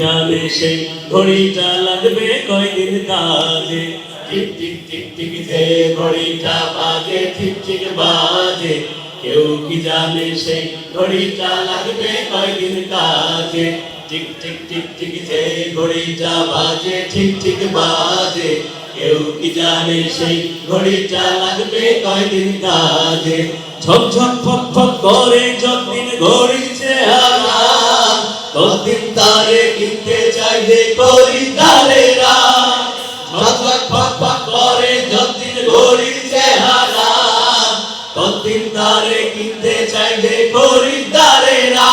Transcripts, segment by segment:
জানে সেই ঘড়িটা লাগবে কয়দিন কাজে? টিক টিক টিক টিক যে ঘড়িটা বাজে ঠিক ঠিক বাজে। কেউ কি জানে সেই ঘড়িটা লাগবে কয়দিন কাজে? টিক টিক টিক টিক যে ঘড়িটা বাজে ঠিক ঠিক বাজে। কেউ কি জানে সেই ঘড়িটা লাগবে কয়দিন কাজে? ঝক ঝক ফক ফক করে যতদিন ঘড়ি চেহারা তারে কিনতে চাইলে খরিদারেরা ঝক ঝক ফক ফক করে যতদিন ঘড়ি চেহারা। ততদিন তারে কিনতে চাইলে খরিদারেরা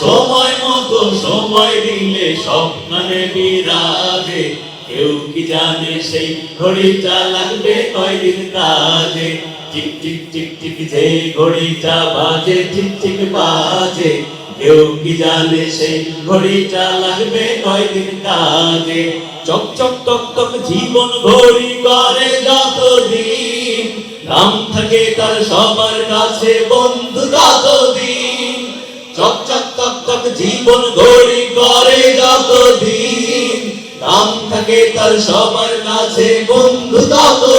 সময় মতো সময় দিলে স্বপ্নে বিরাজে। কেউ কি জানে সেই ঘড়িটা লাগবে কয়দিন কাজে? টিক টিক টিক টিক যে ঘড়িটা বাজে ঠিক ঠিক বাজে। কেউ কি জানে সেই ঘড়িটা লাগবে কয়দিন কাজে? চক চক টক টক জীবন ঘড়ি করে যতদিন। দাম থাকে তার সবার কাছে বন্ধু ততদিন। টক টক জীবন ঘড়ি করে যতদিন। দাম থাকে তার সবার কাছে বন্ধু ততদিন।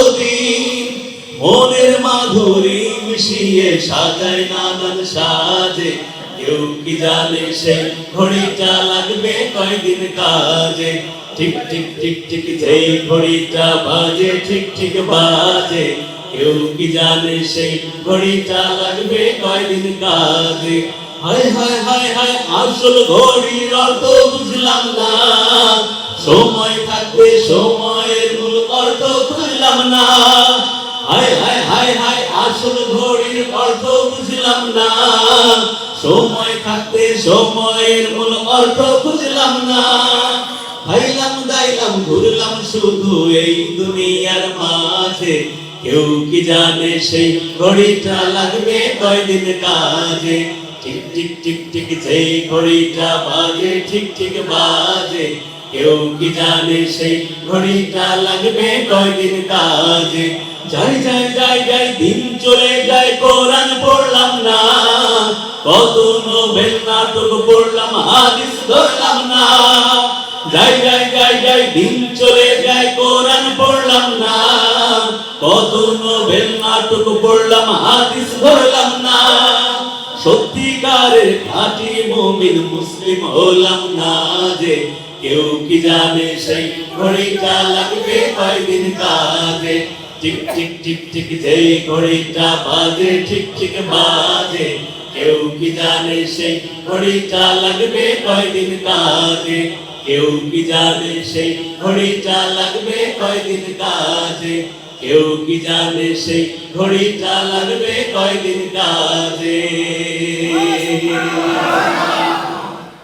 মনের মাধুরী মিশিয়ে সাজায় নানান সাজে। কেউ কি জানে সে ঘড়িটা লাগবে কয়দিন কাজে? ঠিক ঠিক ঠিক ঠিক যে ঘড়িটা বাজে, ঠিক ঠিক বাজে। কেউ কি জানে সেই ঘড়িটা লাগবে কয়দিন কাজে? হায় হায় হায় হায়, আসল ঘড়ির অর্থ বুঝলাম না। সময় থাকবে, সময়ের মূল অর্থ বুঝলাম না। আসল ঘড়ির অর্থ বুঝলাম না। সময় থাকতে সময়ের মূল অর্থ বুঝলাম না। খাইলাম দাইলাম ঘুরলাম শুধু এই দুনিয়ার মাঝে। কেউ কি জানে সেই ঘড়িটা লাগবে কয়দিন কাজে? ঠিক ঠিক ঠিক ঠিক যেই ঘড়িটা বাজে ঠিক ঠিক বাজে। কেউ কি জানে সেই ঘড়িটা লাগবে কয়দিন কাজে? যাই যাই যাই যাই, দিন চলে যায়, কোরআন পড়লাম না। কত নোবেল নাটক পড়লাম, হাদিস ধরলাম না। যাই যাই যাই যাই, দিন চলে যায়, কোরআন পড়লাম না। কত নোবেল নাটক পড়লাম, হাদিস ধরলাম না। সত্যিকারের খাঁটি মুমিন মুসলিম হলাম না যে কেউ কি জানে সেই ঘড়িটা লাগবে কয়দিন কাজে? টিক টিক টিক টিক যেই ঘড়িটা বাজে, ঠিক ঠিক বাজে। কেউ কি জানে সেই ঘড়িটা লাগবে কয়দিন কাজে? কেউ কি জানে সেই ঘড়িটা লাগবে কয়দিন কাজে? কেউ কি জানে সেই ঘড়িটা লাগবে কয়দিন কাজে?